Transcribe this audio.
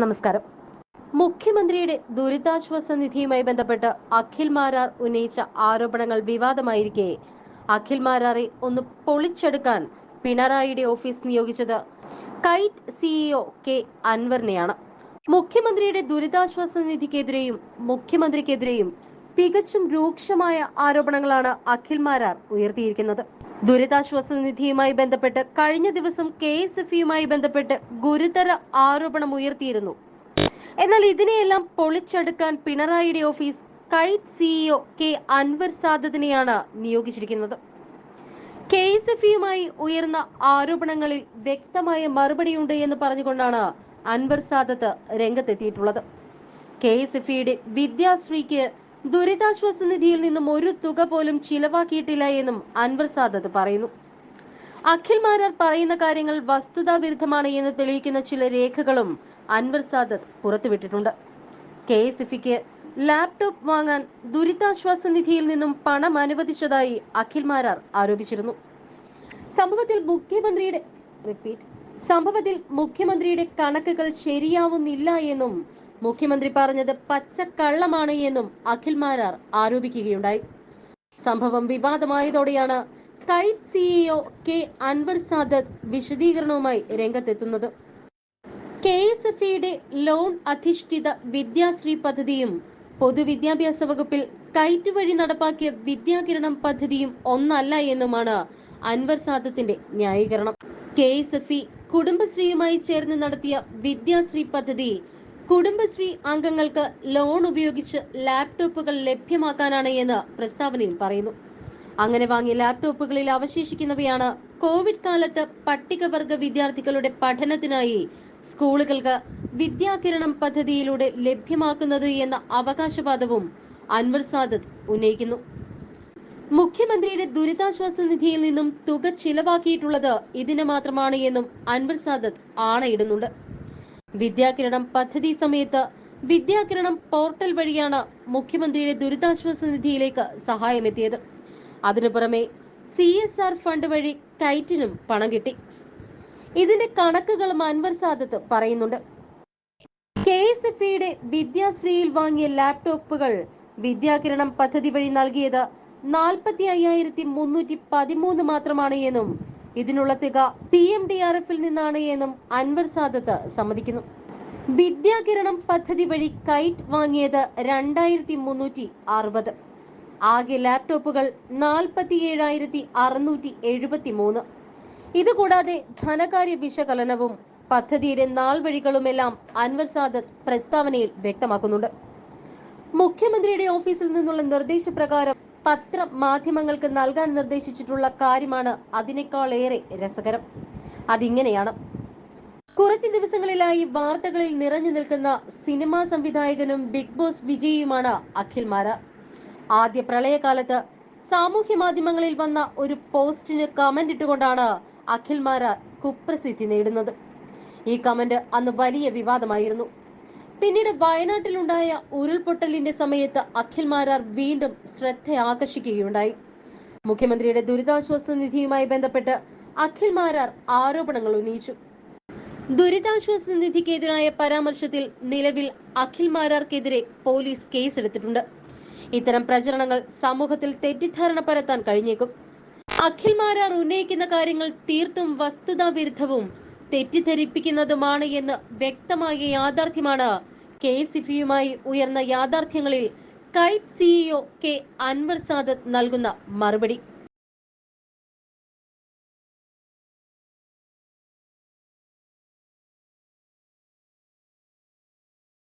നമസ്കാരം. മുഖ്യമന്ത്രിയുടെ ദുരിതാശ്വാസ നിധിയുമായി ബന്ധപ്പെട്ട് അഖിൽ മാരാർ ഉന്നയിച്ച ആരോപണങ്ങൾ വിവാദമായിരിക്കെ. അഖിൽ മാരാറെ ഒന്ന് പൊളിച്ചെടുക്കാൻ പിണറായിയുടെ ഓഫീസ് നിയോഗിച്ചത് കൈറ്റ് സിഇഒ കെ അൻവറിനെയാണ്. മുഖ്യമന്ത്രിയുടെ ദുരിതാശ്വാസ നിധിക്കെതിരെയും മുഖ്യമന്ത്രിക്കെതിരെയും തികച്ചും രൂക്ഷമായ ആരോപണങ്ങളാണ് അഖിൽ മാരാർ ഉയർത്തിയിരിക്കുന്നത്. ദുരിതാശ്വാസ നിധിയുമായി ബന്ധപ്പെട്ട് കഴിഞ്ഞ ദിവസം കെ എസ് എഫ് യുമായി ബന്ധപ്പെട്ട് ഗുരുതര ആരോപണം ഉയർത്തിയിരുന്നു. എന്നാൽ ഇതിനെയെല്ലാം പൊളിച്ചെടുക്കാൻ പിണറായിയുടെ office KITE CEO K Anwar സാദത്തിനെയാണ് നിയോഗിച്ചിരിക്കുന്നത്. കെ എസ് എഫ് യുമായി ഉയർന്ന ആരോപണങ്ങളിൽ വ്യക്തമായ മറുപടിയുണ്ട് എന്ന് പറഞ്ഞുകൊണ്ടാണ് അൻവർ സാദത്ത് രംഗത്തെത്തിയിട്ടുള്ളത്. കെ എസ് എഫ് ഇയുടെ വിദ്യാശ്രീക്ക് ദുരിതാശ്വാസ നിധിയിൽ നിന്നും ഒരു തുക പോലും ചിലവാക്കിയിട്ടില്ല എന്നും അൻവർ സാദത്ത് പറയുന്നു. അഖിൽ മാരാർ പറയുന്ന കാര്യങ്ങൾ വസ്തുതാ വിരുദ്ധമാണ് എന്ന് തെളിയിക്കുന്ന ചില രേഖകളും അൻവർ സാദത്ത് പുറത്തുവിട്ടിട്ടുണ്ട്. കെ എസ് എഫിക്ക് ലാപ്ടോപ്പ് വാങ്ങാൻ ദുരിതാശ്വാസ നിധിയിൽ നിന്നും പണം അനുവദിച്ചതായി അഖിൽ മാരാർ ആരോപിച്ചിരുന്നു. സംഭവത്തിൽ മുഖ്യമന്ത്രിയുടെ റിപ്പീറ്റ്. സംഭവത്തിൽ മുഖ്യമന്ത്രിയുടെ കണക്കുകൾ ശരിയാവുന്നില്ല എന്നും മുഖ്യമന്ത്രി പറഞ്ഞത് പച്ചക്കള്ളമാണ് എന്നും അഖിൽ മാരാർ ആരോപിക്കുകയുണ്ടായി. സംഭവം വിവാദമായതോടെയാണ് KITE CEO K Anvar Sadath വിശദീകരണവുമായി രംഗത്തെത്തുന്നത്. കെ എസ് എഫ് ഇയുടെ ലോൺ അധിഷ്ഠിത വിദ്യാശ്രീ പദ്ധതിയും പൊതുവിദ്യാഭ്യാസ വകുപ്പിൽ കൈറ്റ് വഴി നടപ്പാക്കിയ വിദ്യാകിരണം പദ്ധതിയും ഒന്നല്ല എന്നുമാണ് അൻവർ സാദത്തിന്റെ ന്യായീകരണം. കെ എസ് എഫ് ഇ കുടുംബശ്രീയുമായി ചേർന്ന് നടത്തിയ വിദ്യാശ്രീ പദ്ധതി കുടുംബശ്രീ അംഗങ്ങൾക്ക് ലോൺ ഉപയോഗിച്ച് ലാപ്ടോപ്പുകൾ ലഭ്യമാക്കാനാണ് എന്ന് പ്രസ്താവനയിൽ പറയുന്നു. അങ്ങനെ വാങ്ങിയ ലാപ്ടോപ്പുകളിൽ അവശേഷിക്കുന്നവയാണ് കോവിഡ് കാലത്ത് പട്ടികവർഗ വിദ്യാർത്ഥികളുടെ പഠനത്തിനായി സ്കൂളുകൾക്ക് വിദ്യാകിരണം പദ്ധതിയിലൂടെ ലഭ്യമാക്കുന്നത് എന്ന അവകാശവാദവും അൻവർ സാദത്ത് ഉന്നയിക്കുന്നു. മുഖ്യമന്ത്രിയുടെ ദുരിതാശ്വാസ നിധിയിൽ നിന്നും തുക ചിലവാക്കിയിട്ടുള്ളത് ഇതിന് മാത്രമാണ് എന്നും അൻവർ സാദത്ത് ആണയിടുന്നുണ്ട്. വിദ്യാകിരണം പദ്ധതി സമയത്ത് വിദ്യാകിരണം പോർട്ടൽ വഴിയാണ് മുഖ്യമന്ത്രിയുടെ ദുരിതാശ്വാസ നിധിയിലേക്ക് സഹായമെത്തിയത്. അതിനു പുറമെ സി എസ് ആർ ഫണ്ട് വഴി കൈറ്റിനും പണം കിട്ടി. ഇതിന്റെ കണക്കുകളും അൻവർ സാദത്ത് പറയുന്നുണ്ട്. കെ എസ് എഫ് ഇയുടെ വിദ്യാശ്രീയിൽ വാങ്ങിയ ലാപ്ടോപ്പുകൾ വിദ്യാകിരണം പദ്ധതി വഴി നൽകിയത് നാൽപ്പത്തി അയ്യായിരത്തി മുന്നൂറ്റി പതിമൂന്ന് മാത്രമാണ് എന്നും ഇതിനുള്ള തുക സി എം ഡി ആർ എഫിൽ നിന്നാണ് എന്നും അൻവർ സാദത്ത് സമ്മതിക്കുന്നു. വിദ്യാകിരണം പദ്ധതി വഴി കൈറ്റ് വാങ്ങിയത് രണ്ടായിരത്തി മുന്നൂറ്റി അറുപത് ആകെ ലാപ്ടോപ്പുകൾ നാൽപ്പത്തി ഏഴായിരത്തി അറുന്നൂറ്റി എഴുപത്തി മൂന്ന് ഇതുകൂടാതെ ധനകാര്യ വിശകലനവും പദ്ധതിയുടെ നാൾ വഴികളുമെല്ലാം അൻവർ സാദത്ത് പ്രസ്താവനയിൽ വ്യക്തമാക്കുന്നുണ്ട്. മുഖ്യമന്ത്രിയുടെ ഓഫീസിൽ നിന്നുള്ള നിർദ്ദേശപ്രകാരം പത്ര മാധ്യമങ്ങൾക്ക് നൽകാൻ നിർദ്ദേശിച്ചിട്ടുള്ള കാര്യമാണ് അതിനേക്കാളേറെ രസകരം. അതിങ്ങനെയാണ്. കുറച്ച് ദിവസങ്ങളിലായി വാർത്തകളിൽ നിറഞ്ഞു നിൽക്കുന്ന സിനിമാ സംവിധായകനും ബിഗ് ബോസ് വിജയിയുമാണ് അഖിൽ മാര ആദ്യ പ്രളയകാലത്ത് സാമൂഹ്യ മാധ്യമങ്ങളിൽ വന്ന ഒരു പോസ്റ്റിന് കമന്റ് ഇട്ടുകൊണ്ടാണ് അഖിൽ മാര കുപ്രസിദ്ധി നേടുന്നത്. ഈ കമന്റ് അന്ന് വലിയ വിവാദമായിരുന്നു. പിന്നീട് വയനാട്ടിലുണ്ടായ ഉരുൾപൊട്ടലിന്റെ സമയത്ത് അഖിൽ മാരാർ വീണ്ടും ശ്രദ്ധ ആകർഷിക്കുകയുണ്ടായി മുഖ്യമന്ത്രിയുടെ ദുരിതാശ്വാസ നിധിയുമായി ബന്ധപ്പെട്ട് അഖിൽ മാരാർ ആരോപണങ്ങൾ ഉന്നയിച്ചു. ദുരിതാശ്വാസ നിധിക്കെതിരായ പരാമർശത്തിൽ നിലവിൽ അഖിൽ മാരാർക്കെതിരെ പോലീസ് കേസെടുത്തിട്ടുണ്ട്. ഇത്തരം പ്രചരണങ്ങൾ സമൂഹത്തിൽ തെറ്റിദ്ധാരണ പരത്താൻ കഴിഞ്ഞേക്കും. അഖിൽ മാരാർ ഉന്നയിക്കുന്ന കാര്യങ്ങൾ തീർത്തും വസ്തുതാവിരുദ്ധവും തെറ്റിദ്ധരിപ്പിക്കുന്നതുമാണ് എന്ന് വ്യക്തമായ യാഥാർത്ഥ്യമാണ് കെ സിഫിയുമായി ഉയർന്ന യാഥാർത്ഥ്യങ്ങളിൽ KITE CEO K Anvar Sadath നൽകുന്ന മറുപടി.